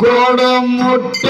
കൊടുമുട്ട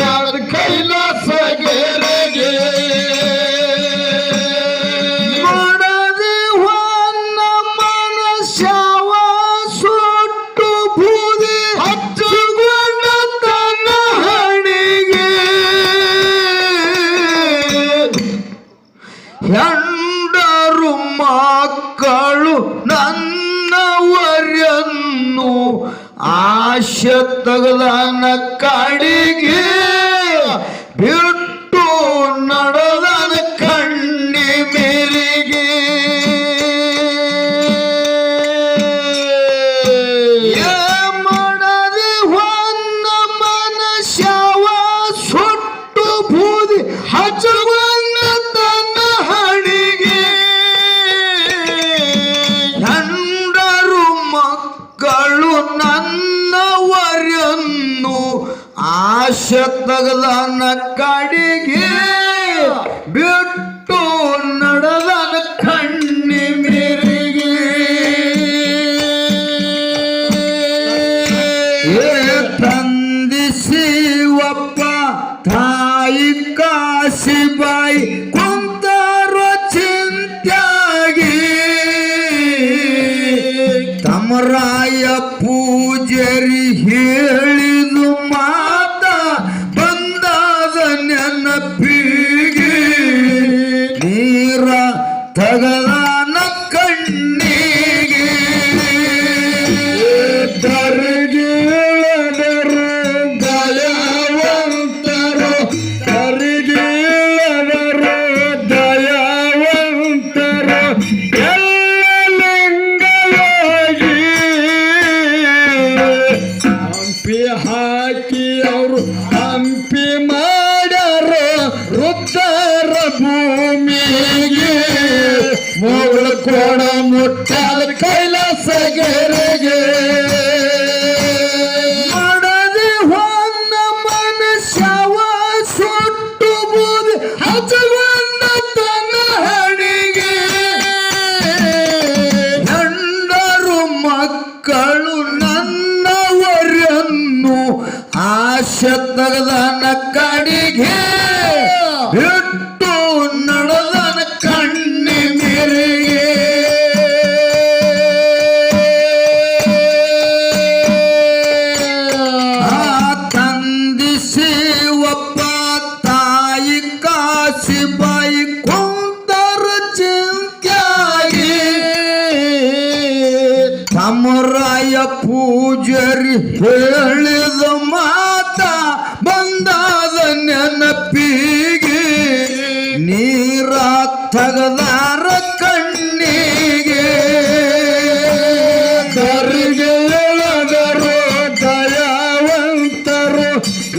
ಮನುಷ್ಯ ಕಡಿಗೆ Tagala. ತಗದ ನಕ್ಕ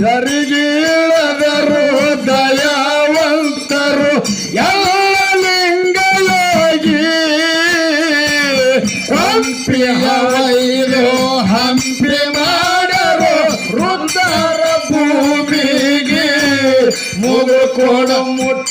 ಯಾರಿಗೀಳದರು ದಯಾವಂತರು ಎಲ್ಲ ಲಿಂಗಯೋಗಿ. ಹಂಪಿಯವೈದು ಹಂಪಿ ಮಾಡರು ರುದ್ರ ಭೂಮಿಗೆ. ಮುಗು ಕೊಡ ಮುಟ್ಟ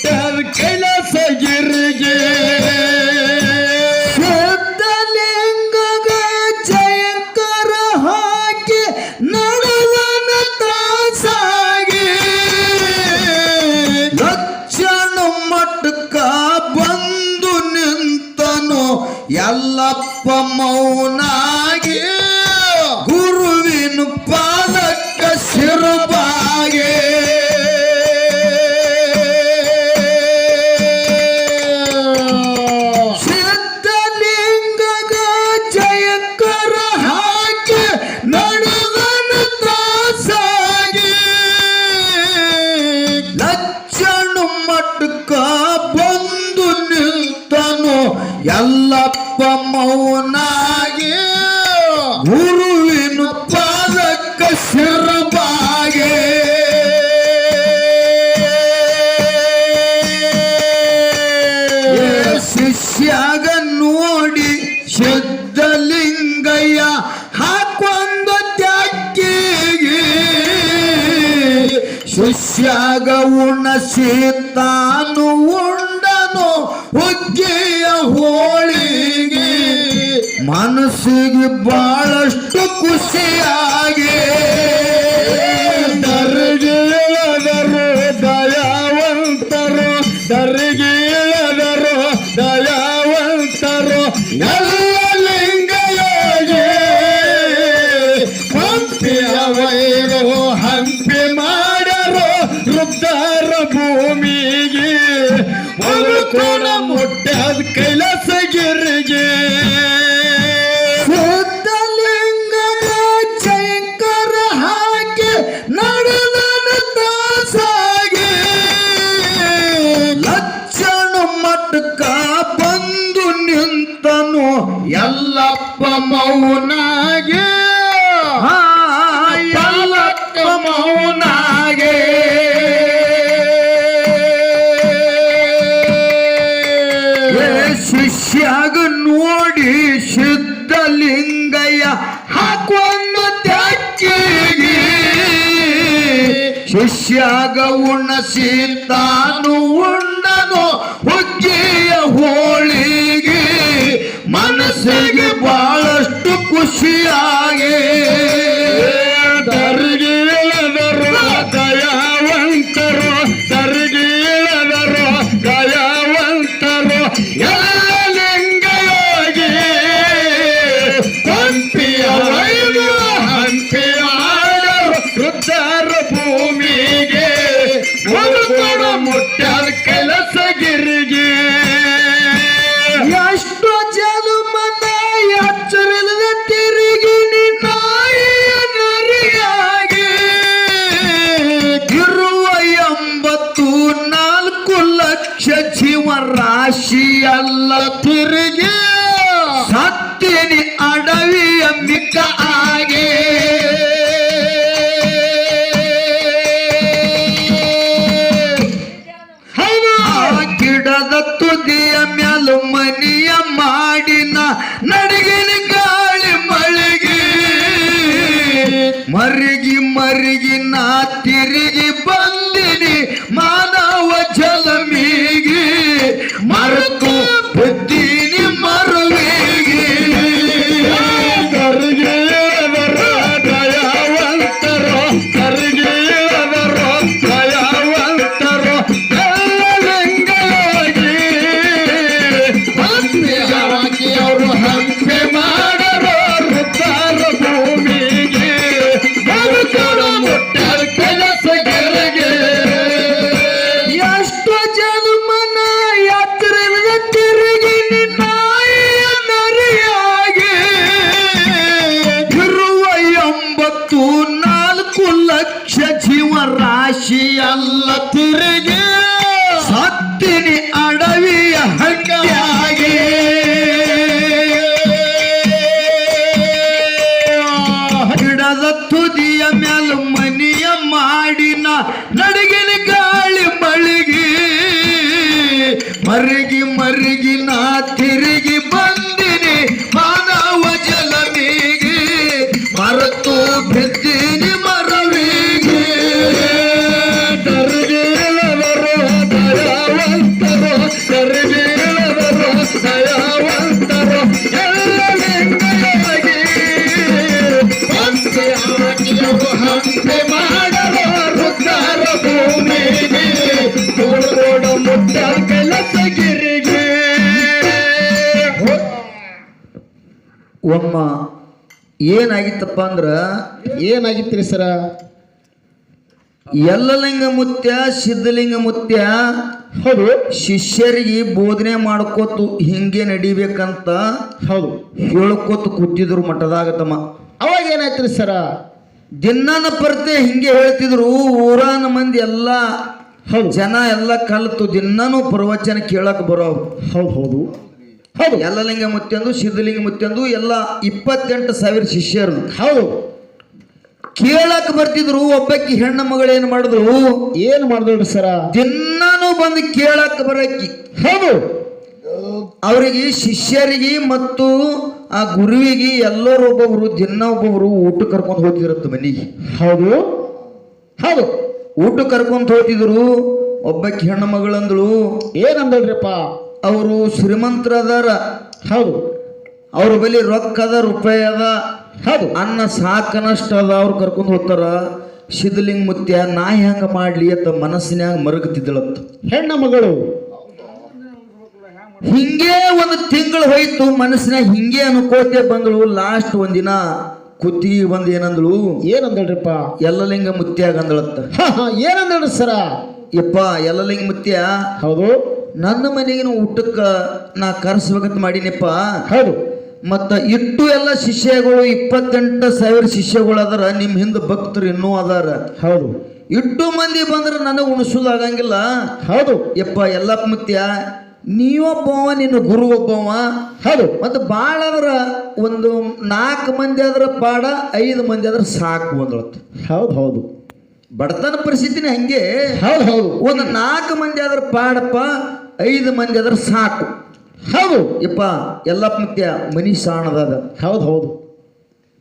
ತಾನು ಉಂಡನು ಹುಗ್ಗಿಯ ಹೋಳಿಗೆ. ಮನಸ್ಸಿಗೆ ಬಹಳಷ್ಟು ಖುಷಿಯಾಗಿ. ದರ್ಜಿ ದಯಾವಂತರು ದರ್ Good ಮನುಷ್ಯಾಗ ಉಣಸಿ ತಾನು ಉಂಡನು ಹುಗ್ಗಿಯ ಹೋಳಿಗೆ. ಮನಸ್ಸಿಗೆ ಬಹಳಷ್ಟು ಖುಷಿಯಾಗಿ. ದರ್ಗಿ Betty. ಮರಗಿ ಮರಗಿ ಒಮ್ಮ ಏನಾಗಿತ್ತಪ್ಪ ಅಂದ್ರ ಏನಾಗಿತ್ರಿ ಸರ? ಯಲ್ಲಲಿಂಗ ಮುತ್ಯ ಸಿದ್ಧಲಿಂಗ ಮುತ್ಯ ಹೌದು. ಶಿಷ್ಯರಿಗೆ ಬೋಧನೆ ಮಾಡ್ಕೋತು ಹಿಂಗೆ ನಡಿಬೇಕಂತ ಹೌದು. ಹೇಳ್ಕೊತ ಕೂತಿದ್ರು ಮಠದಾಗ ತಮ್ಮ. ಅವಾಗ ಏನಾಯ್ತ್ರಿ ಸರ? ದಿನಾನ ಪರ್ತೆ ಹಿಂಗೆ ಹೇಳ್ತಿದ್ರು ಊರಾನ ಮಂದಿ ಎಲ್ಲ ಹೌದು. ಜನ ಎಲ್ಲ ಕಲ್ತು ದಿನಾನು ಪ್ರವಚನ ಕೇಳಕ್ ಬರೋ ಹೌದು ಹೌದು. ಹೌದು. ಯಲ್ಲಲಿಂಗ ಮುತ್ತೆಂದು ಸಿದ್ಧಲಿಂಗ ಮುತ್ತೆಂದು ಎಲ್ಲ ಇಪ್ಪತ್ತೆಂಟು ಸಾವಿರ ಶಿಷ್ಯರು. ಹೌದು. ಕೇಳಕ್ ಬರ್ತಿದ್ರು ಒಬ್ಬಾಕಿ ಹೆಣ್ಣ ಮಗಳೇನ್ ಮಾಡಿದ್ರು? ಏನ್ ಮಾಡಿದ್ರು ಸರ? ದಿನಾನು ಬಂದು ಕೇಳಕ್ ಬರಕ್ಕಿ. ಹೌದು. ಅವರಿಗೆ ಶಿಷ್ಯರಿಗೆ ಮತ್ತು ಆ ಗುರುವಿಗೆ ಎಲ್ಲರೂ ಒಬ್ಬೊಬ್ರು ದಿನ ಒಬ್ಬೊಬ್ರು ಊಟ ಕರ್ಕೊಂಡು ಹೋಗ್ತಿರತ್ತ ಮನೆಗೆ ಹೌದು. ಹೌದು. ಊಟ ಕರ್ಕೊಂಡು ಹೋಗ್ತಿದ್ರು ಒಬ್ಬಾಕಿ ಹೆಣ್ಣು ಮಗಳಂದಳು. ಏನಂದಳ್ರಿಪ್ಪ? ಅವರು ಶ್ರೀಮಂತರದಾರ. ಹೌದು. ಅವ್ರ ಬಳಿ ರೊಕ್ಕ ಅದ ರೂಪಾಯಿ ಅದ. ಹೌದು. ಅನ್ನ ಸಾಕನಷ್ಟು ಅದ. ಅವ್ರು ಕರ್ಕೊಂಡು ಹೋಗ್ತಾರ. ಸಿದ್ಧಲಿಂಗ ಮುತ್ಯ ನಾ ಹೆಂಗ ಮಾಡ್ಲಿ ಅಂತ ಮನಸ್ಸಿನ್ಯಾಗ ಮರಗತಿದ್ದಳತ್ತ ಹೆಣ್ಣ ಮಗಳು. ಹಿಂಗೆ ಒಂದು ತಿಂಗಳು ಹೋಯ್ತು. ಮನಸ್ಸಿನಾಗ ಹಿಂಗೆ ಅನ್ಕೋತೆ ಬಂದಳು. ಲಾಸ್ಟ್ ಒಂದಿನ ಕುತ್ತಿಗೆ ಬಂದು ಏನಂದಳು? ಏನಂದಳ್ರಿಪ್ಪ? ಎಲ್ಲಲಿಂಗ ಮುತ್ಯಾಗ ಅಂದಳತ್ತ ಏನಂದಳ್ರಿ ಸರ? ಯಪ್ಪ ಎಲ್ಲಲಿಂಗ ಮುತ್ಯ. ಹೌದು. ನನ್ನ ಮನೆಗಿನ ಊಟಕ್ಕ ನಾ ಕರ್ಸ್ಬೇಕಂತ ಮಾಡಿನಪ್ಪ. ಹೌದು. ಮತ್ತ ಇಟ್ಟು ಎಲ್ಲ ಶಿಷ್ಯಗಳು ಇಪ್ಪತ್ತೆಂಟು ಸಾವಿರ ಶಿಷ್ಯಗಳು ಅದಾರ ನಿಮ್ಮ ಹಿಂದೆ ಭಕ್ತರು ಇನ್ನೂ ಅದಾರ. ಹೌದು. ಇಟ್ಟು ಮಂದಿ ಬಂದ್ರೆ ನನಗೆ ಉಣಿಸುದಾಗಂಗಿಲ್ಲ ಹೌದು. ಯಪ್ಪ ಎಲ್ಲ ಮುತ್ಯ ನೀವೊಬ್ಬವ ನಿನ್ನ ಗುರು ಒಬ್ಬವ ಹೌದು. ಮತ್ತು ಭಾಳ ಅದ್ರ ಒಂದು ನಾಲ್ಕು ಮಂದಿ ಆದ್ರ ಪಾಡ ಐದು ಮಂದಿ ಆದ್ರೆ ಸಾಕು ಅಂದಳತ್ತು. ಹೌದು ಹೌದು. ಬಡತನ ಪರಿಸ್ಥಿತಿನ ಹಂಗೆ. ಹೌದು ಹೌದು. ಒಂದು ನಾಲ್ಕು ಮಂದಿ ಆದ್ರೆ ಪಾಡಪ್ಪ ಐದು ಮಂದಿ ಅದ್ರ ಸಾಕು. ಹೌದು. ಯಪ್ಪ ಎಲ್ಲ ಮುತ್ಯ ಮನಿ ಸಾಣದದ ಹೌದು ಹೌದು.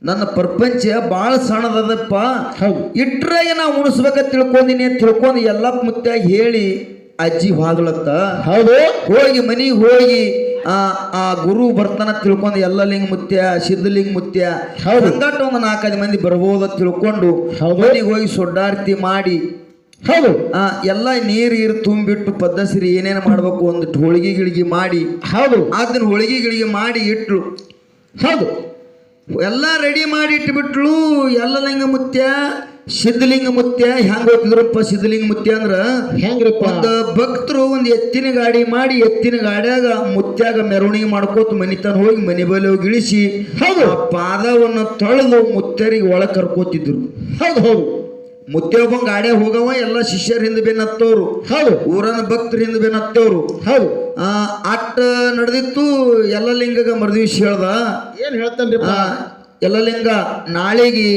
ನನ್ನ ಪ್ರಪಂಚ ಭಾಳ ಸಣ್ಣದದಪ್ಪ ಹೌದು. ಇಟ್ಟರೆ ನಾ ಉಣಿಸ್ಬೇಕ ತಿಳ್ಕೊಂಡಿನಿ ತಿಳ್ಕೊಂಡು ಎಲ್ಲ ಮುತ್ಯ ಹೇಳಿ ಅಜ್ಜಿ ಹಾದಳತ್ತ ಹೌದು. ಹೋಗಿ ಮನಿಗೆ ಹೋಗಿ ಆ ಆ ಗುರು ಬರ್ತಾನ ತಿಳ್ಕೊಂಡು ಎಲ್ಲ ಲಿಂಗ ಮುತ್ಯ ಸಿದ್ಧಲಿಂಗ ಮುತ್ಯ. ಹೌದು. ಒಂದು ನಾಲ್ಕೈದು ಮಂದಿ ಬರ್ಬೋದ ತಿಳ್ಕೊಂಡು ಹೌದು. ಮನಿಗೆ ಹೋಗಿ ಸೊಡ್ಡಾರ್ತಿ ಮಾಡಿ ಹೌದು. ಆ ಎಲ್ಲ ನೀರು ಗೀರು ತುಂಬಿಟ್ಟು ಪದ್ದಸಿರಿ ಏನೇನು ಮಾಡ್ಬೇಕು ಒಂದಿಟ್ಟು ಹೋಳಿಗೆ ಗಿಳಿಗೆ ಮಾಡಿ. ಹೌದು. ಅದನ್ನ ಹೋಳಿಗೆ ಗಿಳಿಗೆ ಮಾಡಿ ಇಟ್ರು ಹೌದು. ಎಲ್ಲ ರೆಡಿ ಮಾಡಿ ಇಟ್ಬಿಟ್ಲು. ಎಲ್ಲ ಲಿಂಗ ಮುತ್ಯ ಸಿದ್ಧಲಿಂಗ ಮುತ್ಯ ಹೆಂಗ್ ಗೊತ್ತಿದ್ರಪ್ಪ ಸಿದ್ಧಲಿಂಗ ಮುತ್ಯ ಅಂದ್ರ? ಹೆಂಗ್ರಪ್ಪ? ಒಂದು ಭಕ್ತರು ಒಂದು ಎತ್ತಿನ ಗಾಡಿ ಮಾಡಿ ಎತ್ತಿನ ಗಾಡಿಯಾಗ ಮುತ್ಯಾಗ ಮೆರವಣಿಗೆ ಮಾಡ್ಕೋತ ಮನಿತನ ಹೋಗಿ ಮನೆ ಬಲಿ ಹೋಗಿ ಇಳಿಸಿ ಹೌದು. ಪಾದವನ್ನು ತೊಳೆದು ಮುತ್ಯರಿಗೆ ಒಳ ಕರ್ಕೋತಿದ್ರು. ಹೌದು ಹೌದು. ಮುತ್ಯ ಒಬ್ಬ ಗಾಡ್ಯಾಗ ಹೋಗವ ಎಲ್ಲ ಶಿಷ್ಯರ ಹಿಂದೆ ಬೆನ್ನತ್ತವ್ರು ಹೌದು. ಊರನ ಭಕ್ತರ ಹಿಂದೆ ಬೆನ್ನತ್ತವ್ರು ಹೌದು. ಆ ಅಟ್ಟ ನಡೆದಿತ್ತು ಎಲ್ಲ ಲಿಂಗಗ ಮರುದಿವ್ಸ ಹೇಳ್ದ. ಏನ್ ಹೇಳ್ತಾನ್ರಿ ಎಲ್ಲ ಲಿಂಗ ನಾಳೆಗೆ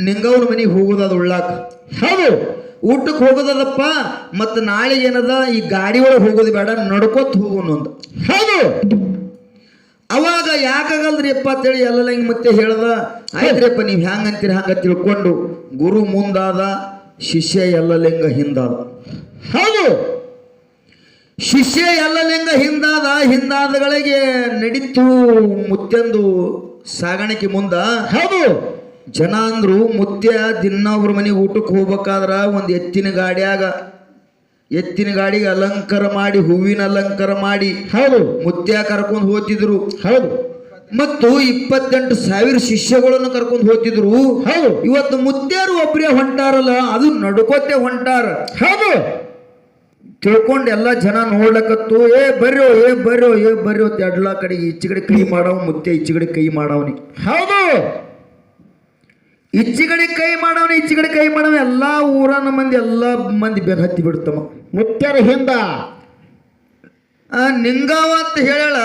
ನಿಂಗವ್ರ ಮನೆಗೆ ಹೋಗೋದದ ಉಳ್ಳಾಕ. ಹೌದು. ಊಟಕ್ಕೆ ಹೋಗೋದದಪ್ಪ ಮತ್ತು ನಾಳೆ ಏನದ ಈ ಗಾಡಿ ಒಳಗೆ ಹೋಗೋದು ಬೇಡ ನಡ್ಕೋತ ಹೋಗೋನು ಅಂತ ಹೌದು. ಅವಾಗ ಯಾಕಾಗಲ್ರಿ ಅಪ್ಪ ಅಂತೇಳಿ ಎಲ್ಲ ಹಿಂಗೆ ಮತ್ತೆ ಹೇಳ್ದ ಆಯ್ತ್ರಿಪ್ಪ ನೀವು ಹ್ಯಾಂಗಂತೀರಿ ಹಂಗ ತಿಳ್ಕೊಂಡು ಗುರು ಮುಂದಾದ ಶಿಷ್ಯ ಎಲ್ಲ ಲಿಂಗ ಹಿಂದಾದ. ಹೌದು. ಶಿಷ್ಯ ಎಲ್ಲ ಲಿಂಗ ಹಿಂದಾದ ಹಿಂದಾದಗಳಿಗೆ ನಡೀತು ಮುತ್ತೆಂದು ಸಾಗಾಣಿಕೆ ಮುಂದ ಹೌದು. ಜನ ಅಂದ್ರು ಮುತ್ಯ ದಿನ ಅವ್ರ ಮನೆಗೆ ಊಟಕ್ಕೆ ಹೋಗ್ಬೇಕಾದ್ರ ಒಂದು ಎತ್ತಿನ ಗಾಡಿಯಾಗ ಎತ್ತಿನ ಗಾಡಿಗೆ ಅಲಂಕಾರ ಮಾಡಿ ಹೂವಿನ ಅಲಂಕಾರ ಮಾಡಿ ಹೌದು. ಮುತ್ಯ ಕರ್ಕೊಂಡು ಹೋಗ್ತಿದ್ರು ಹೌದು. ಮತ್ತು ಇಪ್ಪತ್ತೆಂಟು ಸಾವಿರ ಶಿಷ್ಯಗಳನ್ನು ಕರ್ಕೊಂಡು ಹೋಗ್ತಿದ್ರು ಹೌದು. ಇವತ್ತು ಮುತ್ಯಾರು ಒಬ್ಬರೇ ಹೊಂಟಾರಲ್ಲ ಅದು ನಡ್ಕೋತೆ ಹೊಂಟಾರ. ಹೌದು. ತಿಳ್ಕೊಂಡು ಎಲ್ಲ ಜನ ನೋಡ್ಲಕತ್ತು ಏ ಬರ್ರೋ ಏ ಬರ್ರೋ ಏ ಬರ್ರೋ ಎಡ್ಲಾ ಕಡೆ ಈಚೆ ಕಡೆ ಕೈ ಮಾಡವ ಮುತ್ಯ ಈಚೆ ಕಡೆ ಕೈ ಮಾಡವನಿ. ಹೌದು. ಕಡೆ ಕೈ ಮಾಡವನ ಇಚ್ಚಿಗಡೆ ಕೈ ಮಾಡವ ಎಲ್ಲ ಊರನ ಮಂದಿ, ಎಲ್ಲ ಮಂದಿ ಬೆನ್ ಹತ್ತಿ ಬಿಡ್ತಮ್ಮ. ಮುತ್ಯರ ಹಿಂದ ನಿಂಗಾವ ಅಂತ ಹೇಳ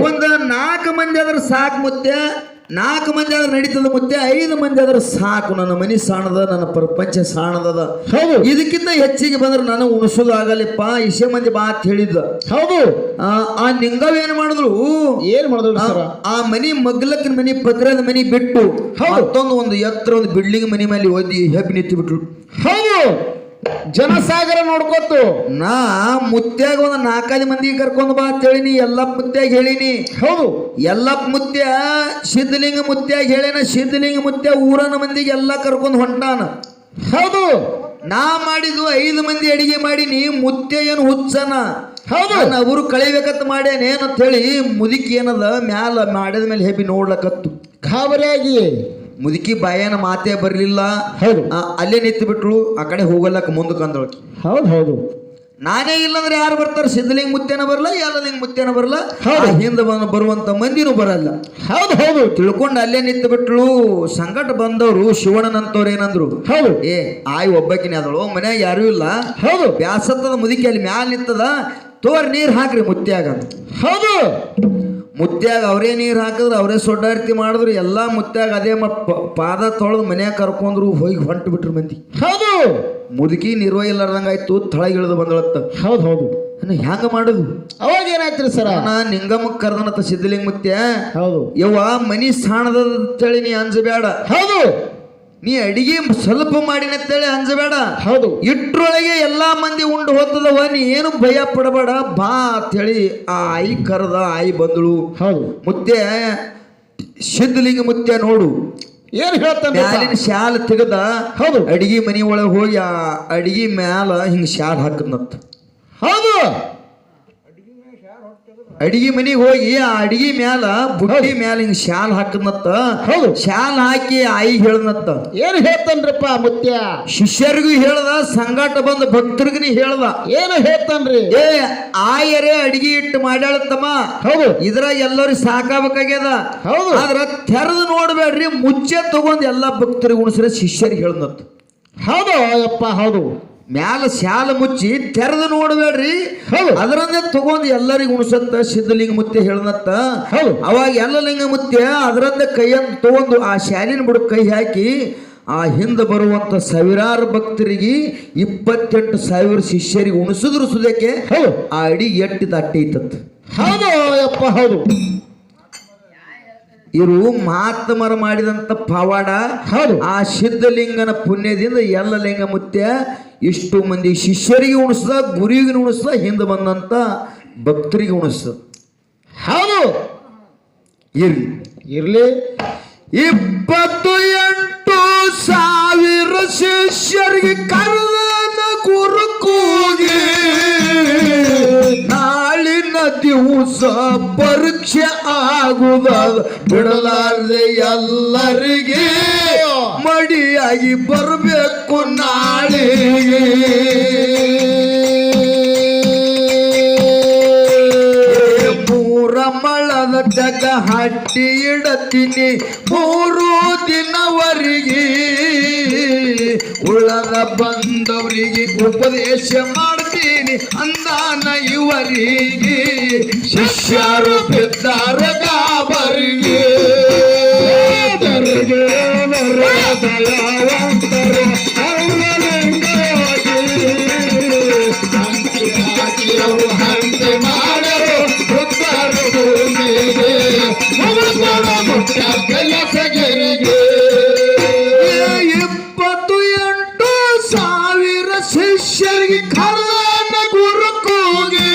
ಒಂದು ನಾಲ್ಕು ಮಂದಿ ಆದ್ರೆ ಸಾಕು ಮುತ್ತೆ ನಾಲ್ಕು ಮಂದಿ ಆದ್ರೆ ನಡೀತದ ಮುತ್ತೆ ಐದು ಮಂದಿ ಆದ್ರೆ ಸಾಕು. ನನ್ನ ಮನಿ ಸಾಣದ ನನ್ನ ಪ್ರಪಂಚ ಸಾಣದದ. ಹೌದು. ಇದಕ್ಕಿಂತ ಹೆಚ್ಚಿಗೆ ಬಂದ್ರೆ ನನಗೆ ಉಣಿಸೋದು ಆಗಲಿಪ್ಪ ಇಷ್ಟೇ ಮಂದಿ ಮಾತು ಹೇಳಿದ್ದ. ಹೌದು. ಆ, ನಿಂಗವ್ ಏನು ಮಾಡಿದ್ರು? ಏನ್ ಮಾಡಿದ್ರು ಆ ಮನಿ ಮಗ್ಲಕ್ಕಿನ ಮನಿ ಪತ್ರದ ಮನಿ ಬಿಟ್ಟು ಹೌದು. ಮತ್ತೊಂದು ಒಂದು ಎತ್ತರ ಒಂದು ಬಿಲ್ಡಿಂಗ್ ಮನಿ ಮೇಲೆ ಓದಿ ಹೆಬ್ಬಿ ನಿಂತು ಬಿಟ್ರು ಹೌದು. ಜನಸಾಗರ ನೋಡ್ಕೊತು ನಾ ಮುತ್ಯಾಗ ಒಂದು ನಾಲ್ಕೈದು ಮಂದಿಗೆ ಕರ್ಕೊಂಡು ಬಾ ಅಂತ ಹೇಳಿನಿ ಎಲ್ಲ ಮುತ್ಯಾಗ ಹೇಳಿನಿ. ಹೌದು. ಎಲ್ಲ ಮುತ್ಯ ಸಿದ್ಧಲಿಂಗ ಮುತ್ಯಾಗ ಹೇಳಿನ ಸಿದ್ಧಲಿಂಗ ಮುತ್ಯ ಊರನ ಮಂದಿಗೆ ಎಲ್ಲ ಕರ್ಕೊಂಡು ಹೊಂಟಾನ. ಹೌದು. ನಾ ಮಾಡಿದ್ದು ಐದು ಮಂದಿ ಅಡಿಗೆ ಮಾಡೀನಿ ಮುತ್ಯ ಏನು ಹುಚ್ಚನ? ಹೌದು. ಅವರು ಕಳಿಬೇಕಂತ ಮಾಡ್ಯಾನೇನಂತ ಹೇಳಿ ಮುದುಕಿ ಏನದ ಮ್ಯಾಲ ಮಾಡಿದ ಮೇಲೆ ಹೆಬ್ಬಿ ನೋಡ್ಲಕತ್ತು. ಗಾಬರಿಯಾಗಿ. ಮುದುಕಿ ಬಾಯನ ಮಾತೇ ಬರಲಿಲ್ಲ. ಹೌದು. ಅಲ್ಲೇ ನಿಂತು ಬಿಟ್ರು ಆ ಕಡೆ ಹೋಗಲ್ಲಕ್ಕ ಮುಂದಕ್ಕೆ ಅಂದಳಕಿ ಹೌದು ಹೌದು. ನಾನೇ ಇಲ್ಲಂದ್ರೆ ಯಾರು ಬರ್ತಾರೆ? ಸಿದ್ಧಲಿಂಗ ಮುತ್ತೇನ ಬರಲ್ಲ ಯಾಲಲಿಂಗ ಮುತ್ತೇನ ಬರಲ್ಲ ಹೌದು. ಹಿಂದೆ ಬರುವಂತ ಮಂದಿನೂ ಬರಲ್ಲ. ಹೌದು ಹೌದು. ತಿಳ್ಕೊಂಡು ಅಲ್ಲೇ ನಿಂತು ಬಿಟ್ಟಳು ಸಂಕಟ ಬಂದವರು ಶಿವಣ್ಣನಂತವ್ರು ಏನಂದ್ರು. ಹೌದು. ಏ ಆಯ್ ಒಬ್ಬಕ್ಕಿನ ಅದಳು ಮನೆ ಯಾರು ಇಲ್ಲ. ಹೌದು. ಬ್ಯಾಸತ್ತದ ಮುದುಕಿ ಅಲ್ಲಿ ಮ್ಯಾಲ ನಿಂತದ ತೋರ್ ನೀರ್ ಹಾಕ್ರಿ ಮುತ್ತೆ ಆಗ ಹೌದು. ಮುತ್ಯಾಗ ಅವರೇ ನೀರು ಹಾಕಿದ್ರು ಅವರೇ ಸೊಡ್ಡಾರ್ತಿ ಮಾಡಿದ್ರು ಎಲ್ಲ ಮುತ್ಯಾಗ ಅದೇ ಮ- ಪಾದ ತೊಳೆದು ಮನ್ಯಾಗ ಕರ್ಕೊಂಡ್ರು ಹೋಗಿ ಹೊಂಟು ಬಿಟ್ರು ಮಂದಿ. ಹೌದು! ಮುದುಕಿ ನಿರ್ವಹಿಲ್ಲಾರ್ದಂಗ ಆಯ್ತು ತಳಗಿಳಿದು ಬಂದಳತ್ತ. ಹೌದು ಹೌದು. ಹ್ಯಾಂಗ ಮಾಡುದು? ಅವಾಗ ಏನಾಯ್ತ್ರಿ ಸರ? ನಾ ನಿಂಗಮ್ಮ ಕರ್ದನತ್ತ ಸಿದ್ಧಲಿಂಗ ಮುತ್ಯ? ಹೌದು. ಯವ್ವ ಮನಿ ಸಾಣದ ಅಂತೇಳಿ ನೀ ಅಂಜಬೇಡ ಹೌದು! ನೀ ಅಡಿಗೆ ಸ್ವಲ್ಪ ಮಾಡಿನಂತೇಳಿ ಅಂಜಬೇಡ. ಹೌದು. ಇಟ್ರೊಳಗೆ ಎಲ್ಲಾ ಮಂದಿ ಉಂಡು ಹೋಗ್ತದವ ನೀ ಏನು ಭಯ ಪಡಬೇಡ ಬಾ ಅಂತೇಳಿ ಆ ಆಯಿ ಕರೆದ ಆಯಿ ಬಂದಳು. ಹೌದು. ಮುತ್ತೆ ಸಿದ್ಧಲಿಂಗ ಮುತ್ತೆ ನೋಡು. ಏನ್ ಹೇಳ್ತಾನೆ ಮ್ಯಾಲಿನ ಶಾಲ ತೆಗದ ಹೌದು. ಅಡಿಗೆ ಮನಿ ಒಳಗೆ ಹೋಗಿ ಆ ಅಡಿಗೆ ಮ್ಯಾಲ ಹಿಂಗ್ ಶಾಲ್ ಹಾಕದ್ನತ್ತ ಹೌದು. ಅಡಿಗೆ ಮನೆಗೆ ಹೋಗಿ ಆ ಅಡಿಗೆ ಮ್ಯಾಲ ಬುಟ್ಟಿ ಮ್ಯಾಲ ಹಿಂಗ್ ಶಾಲ್ ಹಾಕದ್ನತ್ತ. ಹೌದು. ಶಾಲ್ ಹಾಕಿ ಆಯಿ ಹೇಳದತ್ತ ಏನ್ ಹೇಳ್ತಾನ್ರಪ್ಪ ಮುತ್ಯ? ಶಿಷ್ಯರಿಗೂ ಹೇಳ್ದ ಸಂಗಾಟ ಬಂದ ಭಕ್ತರಿಗೂ ಹೇಳ್ದ. ಏನು ಹೇಳ್ತಾನ್ರಿ? ಏ ಆಯರೇ ಅಡಿಗೆ ಇಟ್ಟು ಮಾಡ್ಯಾಳತ್ತಮ್ಮ. ಹೌದು. ಇದ್ರ ಎಲ್ಲರಿಗೂ ಸಾಕಾಗಬೇಕಾಗ್ಯದ. ಹೌದು. ಆದ್ರ ತೆರೆದು ನೋಡ್ಬೇಡ್ರಿ ಮುಚ್ಚೆ ತಗೊಂಡ್ ಎಲ್ಲಾ ಭಕ್ತರಿಗೆ ಉಣಿಸ್ರೆ ಶಿಷ್ಯರಿಗೆ ಹೇಳ್ನತ್ತ ಹೌದು ಅಪ್ಪ ಹೌದು. ಮ್ಯಾಲ ಶಾಲ ಮುಚ್ಚಿ ತೆರೆದು ನೋಡಬೇಡ್ರಿ. ಅದರಂದ ಅದರನ್ನೇ ತಗೊಂಡ್ ಎಲ್ಲರಿಗೂ ಉಣಸತ್ತ ಸಿದ್ಧಲಿಂಗ ಮುತ್ತೆ ಹೇಳದತ್ತ ಅವಾಗ ಎಲ್ಲ ಲಿಂಗ ಮುತ್ತೆ ಅದರಂದ ಕೈಯನ್ನು ತಗೊಂಡು ಆ ಶಾಲಿನ ಬುಡ ಕೈ ಹಾಕಿ ಆ ಹಿಂದೆ ಬರುವಂತ ಸಾವಿರಾರು ಭಕ್ತರಿಗೆ ಇಪ್ಪತ್ತೆಂಟು ಸಾವಿರ ಶಿಷ್ಯರಿಗೆ ಉಣಿಸಿದ್ರು ಸುದಕ್ಕೆ ಆ ಅಡಿ ಎಟ್ಟಿ ತಟ್ಟಿ ಇತ್ತಂತ. ಹೌದು ಯಪ್ಪ ಹೌದು. ಇವರು ಮಹಾತ್ಮರು ಮಾಡಿದಂತ ಪವಾಡ ಹೌದು. ಆ ಸಿದ್ಧಲಿಂಗನ ಪುಣ್ಯದಿಂದ ಎಲ್ಲ ಲಿಂಗ ಮುತ್ಯ ಇಷ್ಟು ಮಂದಿ ಶಿಷ್ಯರಿಗೆ ಉಣಿಸ್ದ ಗುರಿಗೆ ಉಣಿಸ್ದ ಹಿಂದೆ ಬಂದಂತ ಭಕ್ತರಿಗೆ ಉಣಿಸ್ದ. ಹೌದು. ಇರ್ಲಿ. ಇರ್ಲಿ. ಇಪ್ಪತ್ತು ಎಂಟು ಸಾವಿರ ಶಿಷ್ಯರಿಗೆ ಕರೆದ ದಿವಸ ಪರೀಕ್ಷೆ ಆಗುದ ಬಿಡಲಾರ್ದೆ ಎಲ್ಲರಿಗೆ ಮಡಿಯಾಗಿ ಬರಬೇಕು ನಾಳೆ. ಪೂರ ಮಳದ ಜಗ ಹಟ್ಟಿ ಇಡತೀನಿ ಮೂರು ದಿನವರೆಗೆ. ಉಳದ ಬಂದವರಿಗೆ ಉಪದೇಶ ಮಾಡ್ತೀನಿ ಅಂದಾನ ಇವರಿಗೆ. ಶಿಷ್ಯರು ಬಿದ್ದಾರ ಗಾಬರಿಗೆ. ಶಿಷ್ಯರಿಗೆ ಗುರು ಗುರುಕೂಗೆ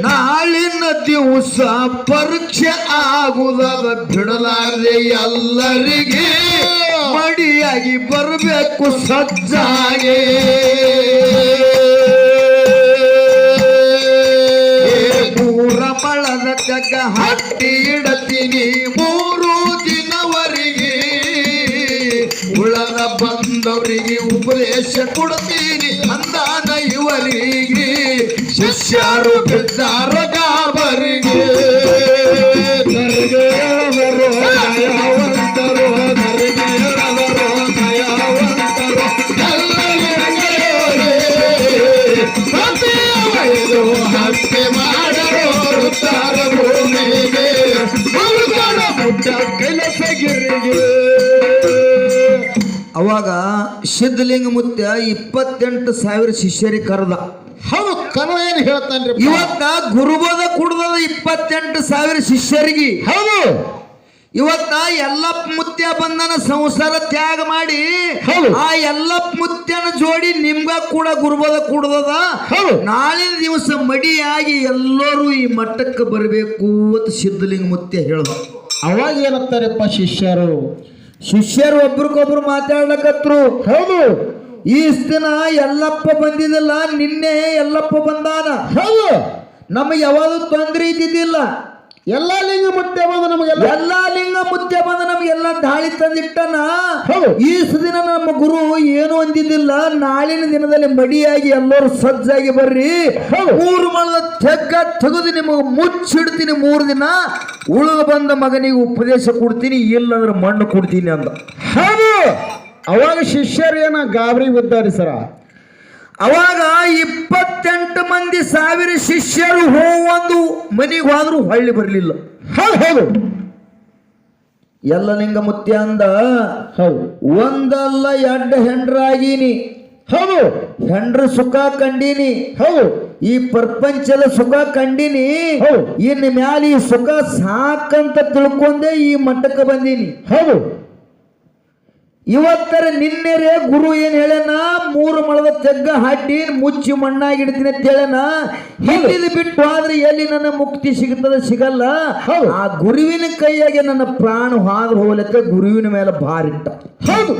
ನಾಳಿನ ದಿವಸ ಪರೀಕ್ಷೆ ಆಗುವುದಾದ ಬಿಡಲಾರದೆ ಎಲ್ಲರಿಗೆ ಮಡಿಯಾಗಿ ಬರಬೇಕು ಸಜ್ಜಾಗೆ. ಪೂರ ಮಳದ ಜಗ ಹಟ್ಟಿ ಉಪದೇಶ ಕೊಡ್ತೀನಿ ಅಂದಾನ ಇವರಿಗೆ ಶಿಷ್ಯರು ಬಿದ್ದಾರ ಗಾಬರಿಗೆ ಹತ್ಯೆ ಮಾಡರೋ ವೃದ್ಧರ ಭೂಮಿಗೆ ಕೆಲಸಗಿರಿಗೆ ಅವಾಗ ಸಿದ್ಧಲಿಂಗ ಮುತ್ಯ ಇಪ್ಪತ್ತೆಂಟು ಸಾವಿರ ಶಿಷ್ಯರಿಗೆ ಕರೆದ. ಹೌದು ಕನು ಏನ್ ಹೇಳ್ತಾನ್ರಿ ಇವತ್ತ ಗುರುಬದ ಕುಡ್ದದ ಇಪ್ಪತ್ತೆಂಟು ಸಾವಿರ ಶಿಷ್ಯರಿಗೆ. ಹೌದು. ಇವತ್ತ ಎಲ್ಲಪ್ಪ ಮುತ್ಯ ಬಂದನ ಸಂಸಾರ ತ್ಯಾಗ ಮಾಡಿ. ಆ ಎಲ್ಲಪ್ಪ ಮುತ್ಯನ ಜೋಡಿ ನಿಮ್ಗ ಕೂಡ ಗುರುಬದ ಕುಡ್ದದ. ನಾಳಿನ ದಿವಸ ಮಡಿಯಾಗಿ ಎಲ್ಲರೂ ಈ ಮಟ್ಟಕ್ಕೆ ಬರಬೇಕು ಅಂತ ಸಿದ್ಧಲಿಂಗ ಮುತ್ಯ ಹೇಳ್ದ. ಅವಾಗ ಏನಂತಾರಪ್ಪ ಶಿಷ್ಯರು? ಶಿಷ್ಯರು ಒಬ್ರಿಗೊಬ್ರು ಮಾತಾಡ್ಲಕತ್ರು. ಹೌದು. ಈ ದಿನ ಎಲ್ಲಪ್ಪ ಬಂದಿದ್ದಿಲ್ಲ ನಿನ್ನೆ ಎಲ್ಲಪ್ಪ ಬಂದಾನ. ಹೌದು. ನಮಗೆ ಯಾವಾಗ ತೊಂದರೆ ಇದ್ದಿದ್ದಿಲ್ಲ. ಎಲ್ಲಾ ಲಿಂಗ ಮುತ್ತೆ ಬಂದ ನಮಗೆಲ್ಲ ಎಲ್ಲಾ ಲಿಂಗ ಮುತ್ಯ ಬಂದ ನಮಗೆಲ್ಲ ದಾಳಿ ತಂದಿಟ್ಟನ. ಈ ದಿನ ನಮ್ಮ ಗುರು ಏನು ಅಂದಿದ್ದಿಲ್ಲ ನಾಳಿನ ದಿನದಲ್ಲಿ ಮಡಿಯಾಗಿ ಎಲ್ಲರೂ ಸಜ್ಜಾಗಿ ಬರ್ರಿ. ಮೂರು ಮಳದ ತೆಗ್ಗ ತೆಗೆದು ನಿಮಗೆ ಮುಚ್ಚಿಡ್ತೀನಿ ಮೂರು ದಿನ. ಉಳಿದ ಬಂದ ಮಗನಿಗೆ ಉಪದೇಶ ಕೊಡ್ತೀನಿ ಇಲ್ಲಂದ್ರೆ ಮಣ್ಣು ಕೊಡ್ತೀನಿ ಅಂತ ಹೌದು. ಅವಾಗ ಶಿಷ್ಯರು ಏನ ಗಾಬರಿ ಬಿದ್ದಾರೆ ಸರ? ಅವಾಗ ಇಪ್ಪತ್ತೆಂಟು ಮಂದಿ ಸಾವಿರ ಶಿಷ್ಯರು ಒಂದು ಮನೆಗೆ ಹೋದ್ರೂ ಹೊಳ್ಳಿ ಬರಲಿಲ್ಲ. ಹೌದು ಹೌದು. ಎಲ್ಲ ನಿಂಗ ಮುತ್ಯ ಅಂದ ಹೌದು. ಒಂದಲ್ಲ ಎರಡು ಹೆಂಡ್ರಾಗೀನಿ. ಹೌದು. ಹೆಂಡ್ರ ಸುಖ ಕಂಡೀನಿ. ಹೌದು. ಈ ಪ್ರಪಂಚದ ಸುಖ ಕಂಡಿನಿ. ಇನ್ ಮ್ಯಾಲ ಈ ಸುಖ ಸಾಕಂತ ತಿಳ್ಕೊಂಡೆ ಈ ಮಟ್ಟಕ್ಕೆ ಬಂದೀನಿ. ಹೌದು. ಇವತ್ತರ ನಿನ್ನೆರೆ ಗುರು ಏನ್ ಹೇಳನ ಮೂರು ಮಳದ ತೆಗ್ಗ ಹಾಕಿ ಮುಚ್ಚಿ ಮಣ್ಣಾಗಿಡ್ತೀನಿ ಅಂತ ಹೇಳನ ಹಿಂದಿದ ಬಿಟ್ಟು ಆದ್ರೆ ಎಲ್ಲಿ ನನ್ನ ಮುಕ್ತಿ ಸಿಗುತ್ತದೆ ಸಿಗಲ್ಲ. ಆ ಗುರುವಿನ ಕೈಯಾಗೆ ನನ್ನ ಪ್ರಾಣ ಹಾದು ಹೋಗ್ಲಿಕ್ಕೆ ಗುರುವಿನ ಮೇಲೆ ಭಾರಿಟ್ಟ ಹೌದು.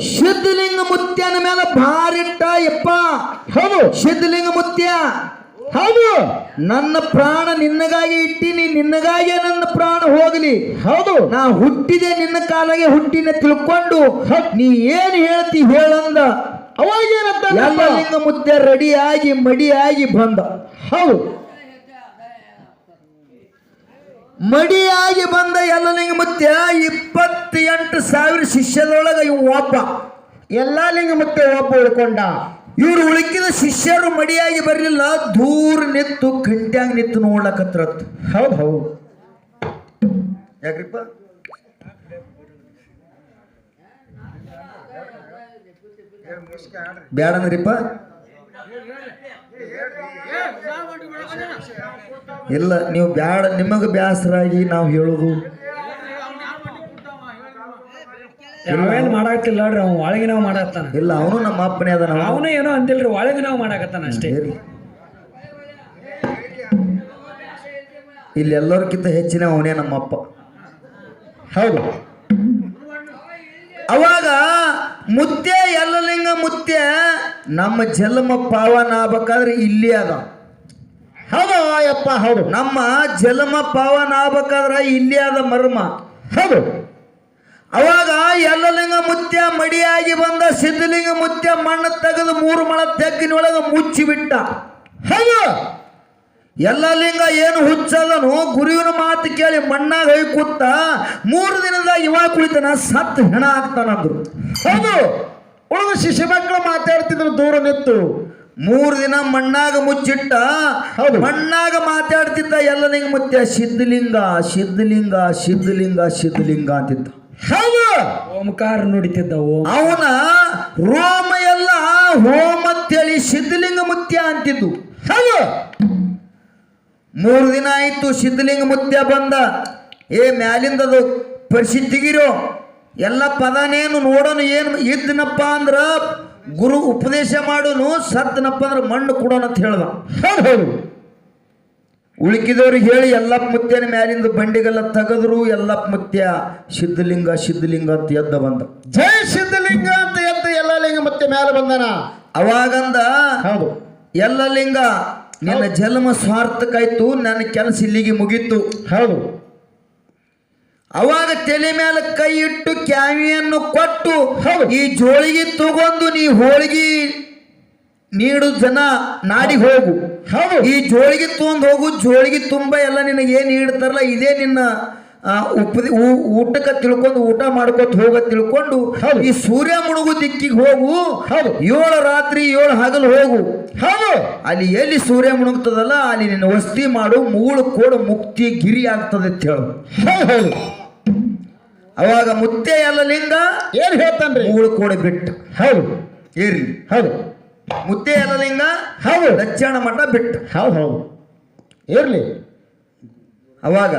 ಸಿದ್ಧಲಿಂಗ ಮುತ್ಯನ ಮೇಲೆ ಭಾರಿಟ್ಟ ಯಪ್ಪ. ಹೌದು. ಸಿದ್ಧಲಿಂಗ ಮುತ್ಯ ಹೌದು. ನನ್ನ ಪ್ರಾಣ ನಿನ್ನಗಾಗಿ ಇಟ್ಟಿನಿ ನಿನ್ನಗಾಗಿ ನನ್ನ ಪ್ರಾಣ ಹೋಗಲಿ. ಹೌದು. ನಾ ಹುಟ್ಟಿದೆ ನಿನ್ನ ಕಾಲಾಗೆ ಹುಟ್ಟಿನ ತಿಳ್ಕೊಂಡು ನೀ ಏನ್ ಹೇಳ್ತಿ ಹೇಳಂದ ಅವಾಗ ಏನಂತ ಲಿಂಗ ಮುದ್ದೆ ರೆಡಿಯಾಗಿ ಮಡಿಯಾಗಿ ಬಂದ. ಹೌದು. ಮಡಿಯಾಗಿ ಬಂದ ಎಲ್ಲ ಲಿಂಗ ಮುತ್ಯ ಇಪ್ಪತ್ತೆಂಟು ಸಾವಿರ ಶಿಷ್ಯರೊಳಗ ಇವು ಒಬ್ಬ. ಎಲ್ಲ ಲಿಂಗ ಮತ್ತೆ ಒಬ್ಬ ಉಳ್ಕೊಂಡ. ಇವ್ರು ಉಳುಕಿದ ಶಿಷ್ಯರು ಮಡಿಯಾಗಿ ಬರಲಿಲ್ಲ, ದೂರ ನಿತ್ತು ಗಂಟ್ಯಾಗ ನಿತ್ತು ನೋಡ್ಲಕತ್ರತ್. ಹೌದು ಹೌದು. ಯಾಕ್ರಿಪ್ಪ? ಬ್ಯಾಡಂದ್ರಿಪ್ಪ? ಇಲ್ಲ ನೀವು ಬ್ಯಾಡ ನಿಮಗೆ ಬ್ಯಾಸರಾಗಿ ನಾವು ಹೇಳೋದು. ನಾವೇನು ಮಾಡಾಕತ್ತಿಲ್ಲ ನೋಡ್ರಿ ಅವ್ನು ಒಳಗೆ ನಾವು ಮಾಡಾಕತ್ತಾನ. ಇಲ್ಲ ಅವನು ನಮ್ಮ ಅಪ್ಪನೇ ಅದ ಅವನು ಏನೋ ಅಂದಿಲ್ರಿ ಒಳಗೆ ನಾವು ಮಾಡಾಕತ್ತಾನ ಅಷ್ಟೇ. ಇಲ್ಲಿ ಎಲ್ಲರಿಗಿಂತ ಹೆಚ್ಚಿನ ಅವನೇ ನಮ್ಮಪ್ಪ ಹೌದು. ಅವಾಗ ಮುತ್ಯ ಎಲ್ಲಲಿಂಗ ಮುತ್ಯ ನಮ್ಮ ಜನ್ಮ ಪಾವನ ಆಗ್ಬೇಕಾದ್ರೆ ಇಲ್ಲಿ ಅದ. ಹೌದು ಅಯ್ಯಪ್ಪ, ಹೌದು. ನಮ್ಮ ಜನ್ಮ ಪಾವನ ಆಗ್ಬೇಕಾದ್ರೆ ಇಲ್ಲಿ ಅದ ಮರ್ಮ. ಹೌದು. ಅವಾಗ ಎಲ್ಲಲಿಂಗ ಮುತ್ಯ ಮಡಿಯಾಗಿ ಬಂದ, ಸಿದ್ಧಲಿಂಗ ಮುತ್ಯ ಮಣ್ಣು ತೆಗೆದು ಮೂರು ಮಳ ತೆಗ್ಗಿನೊಳಗೆ ಮುಚ್ಚಿ ಬಿಟ್ಟ ಹೌದು. ಎಲ್ಲ ಲಿಂಗ ಏನು ಹುಚ್ಚದನು? ಗುರುವಿನ ಮಾತು ಕೇಳಿ ಮಣ್ಣಾಗ ಹೈ ಕೂತ ಮೂರು ದಿನದ ಇವ ಕುಳಿತನ ಸತ್ ಹೆಣ ಆಗ್ತಾನಂದ್ರು ಹೌದು ಉಳಿದ ಶಿಶು ಮಕ್ಕಳು ಮಾತಾಡ್ತಿದ್ರು ದೂರ ನಿಂತು. ಮೂರು ದಿನ ಮಣ್ಣಾಗ ಮುಚ್ಚಿಟ್ಟ. ಮಣ್ಣಾಗ ಮಾತಾಡ್ತಿದ್ದ ಎಲ್ಲ ಲಿಂಗ ಮುತ್ಯ ಸಿದ್ಧಲಿಂಗ ಸಿದ್ಧಲಿಂಗ ಸಿದ್ಧಲಿಂಗ ಸಿದ್ಧಲಿಂಗ ಅಂತಿದ್ದ. ಹೌದು. ಓಂಕಾರ ನುಡಿತಿದ್ದ ಅವನ ರೋಮ ಎಲ್ಲ ಹೋಮ ಅಂತೇಳಿ ಸಿದ್ಧಲಿಂಗ ಮುತ್ಯ ಅಂತಿದ್ದು. ಹೌದು. ಮೂರು ದಿನ ಆಯಿತು ಸಿದ್ಧಲಿಂಗ ಮುತ್ಯ ಬಂದ. ಏ ಮ್ಯಾಲಿಂದದು ಪರಿಸ್ಥಿತಿಗಿರೋ ಎಲ್ಲ ಪದನೇನು ನೋಡೋಣ ಏನು ಇದ್ದನಪ್ಪ ಅಂದ್ರೆ ಗುರು ಉಪದೇಶ ಮಾಡೋನು ಸತ್ತನಪ್ಪ ಅಂದ್ರೆ ಮಣ್ಣು ಕೊಡೋಣ ಅಂತ ಹೇಳ್ದ. ಹೌದು ಉಳುಕಿದವ್ರಿಗೆ ಹೇಳಿ ಎಲ್ಲ ಮುತ್ಯನ ಮ್ಯಾಲಿಂದ ಬಂಡಿಗೆಲ್ಲ ತೆಗೆದ್ರು ಎಲ್ಲ ಮುತ್ಯ ಸಿದ್ಧಲಿಂಗ ಸಿದ್ಧಲಿಂಗ ಅಂತ ಎದ್ದ ಬಂದ. ಜೈ ಸಿದ್ಧಲಿಂಗ ಅಂತ ಎದ್ದ ಎಲ್ಲ ಲಿಂಗ ಮತ್ತೆ ಮೇಲೆ ಬಂದನ? ಅವಾಗಂದ ಹೌದು. ಎಲ್ಲ ಲಿಂಗ ನಿನ್ನ ಜನ್ಮ ಸ್ವಾರ್ಥಕ್ಕಾಯ್ತು ನನ್ನ ಕೆಲಸ ಇಲ್ಲಿಗೆ ಮುಗೀತು. ಹೌದು. ಅವಾಗ ತಲೆ ಮೇಲೆ ಕೈ ಇಟ್ಟು ಕ್ಯಾವಿಯನ್ನು ಕೊಟ್ಟು. ಈ ಜೋಳಿಗೆ ತಗೊಂಡು ನೀ ಹೋಳಿಗೆ ನೀಡು ಜನ ನಾಡಿ ಹೋಗು. ಹೌದು. ಈ ಜೋಳಿಗೆ ತಗೊಂಡು ಹೋಗು ಜೋಳಿಗೆ ತುಂಬ ಎಲ್ಲ ನಿನಗೆ ಏನು ಇಡ್ತಾರಲ್ಲ ಇದೇ ನಿನ್ನ ಉಪದಿ ಊಟಕ್ಕೆ ತಿಳ್ಕೊಂಡು ಊಟ ಮಾಡ್ಕೊತ ಹೋಗ ತಿಳ್ಕೊಂಡು. ಈ ಸೂರ್ಯ ಮುಳುಗು ದಿಕ್ಕಿಗೆ ಹೋಗು ಹೌದು. ಏಳು ರಾತ್ರಿ ಏಳು ಹಗಲು ಹೋಗು. ಹೌದು. ಅಲ್ಲಿ ಎಲ್ಲಿ ಸೂರ್ಯ ಮುಳುಗ್ತದಲ್ಲ ಅಲ್ಲಿ ನಿನ್ನ ವಸ್ತಿ ಮಾಡು ಮೂಳು ಕೋಡು ಮುಕ್ತಿ ಗಿರಿ ಆಗ್ತದೆ ಅಂತ ಹೇಳು. ಹೌದು ಅವಾಗ ಮುತ್ತೆ ಎಲ್ಲ ಲಿಂಗ ಏನ್ ಹೇಳ್ತಾನ್ರಿ? ಮೂಳು ಕೋಡೆ ಬಿಟ್ಟು. ಹೌದು. ಏರಿ ಹೌದು. ಮುತ್ತೆ ಎಲ್ಲ ಲಿಂಗ ಹೌದು. ದಕ್ಷಿಣ ಮಠ ಬಿಟ್ಟು. ಹೌದು ಹೌದು. ಇರ್ಲಿ ಅವಾಗ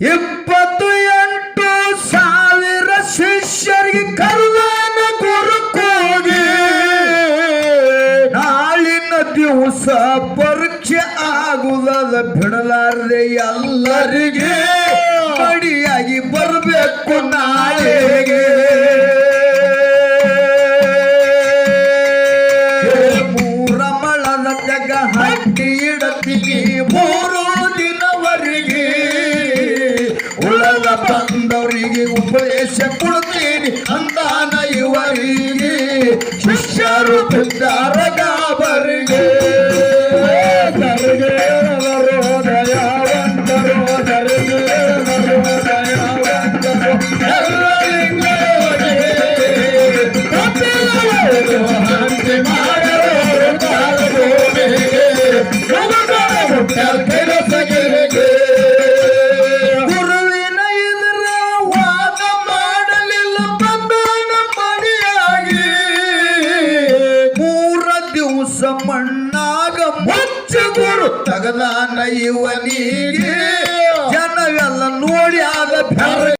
ಇಪ್ಪತ್ತು ಎಂಟು ಸಾವಿರ ಶಿಷ್ಯರಿಗೆ ಕರುದಾನ ಗುರುಕೋಗಿ ನಾಳಿನ ದಿವಸ ಪರೀಕ್ಷೆ ಆಗುವುದ ಬಿಡಲಾರದೆ ಎಲ್ಲರಿಗೆ. ಅಡಿಯಾಗಿ ಬರಬೇಕು ನಾಳೆಗೆ. ಉಪದೇಶ ಕೊಡ್ತೀನಿ ಅಂದಾನ ಇವರಿಗೆ. ಶಿಷ್ಯರು ಬಿದ್ದಾರ ಗಾಬರಿಗೆ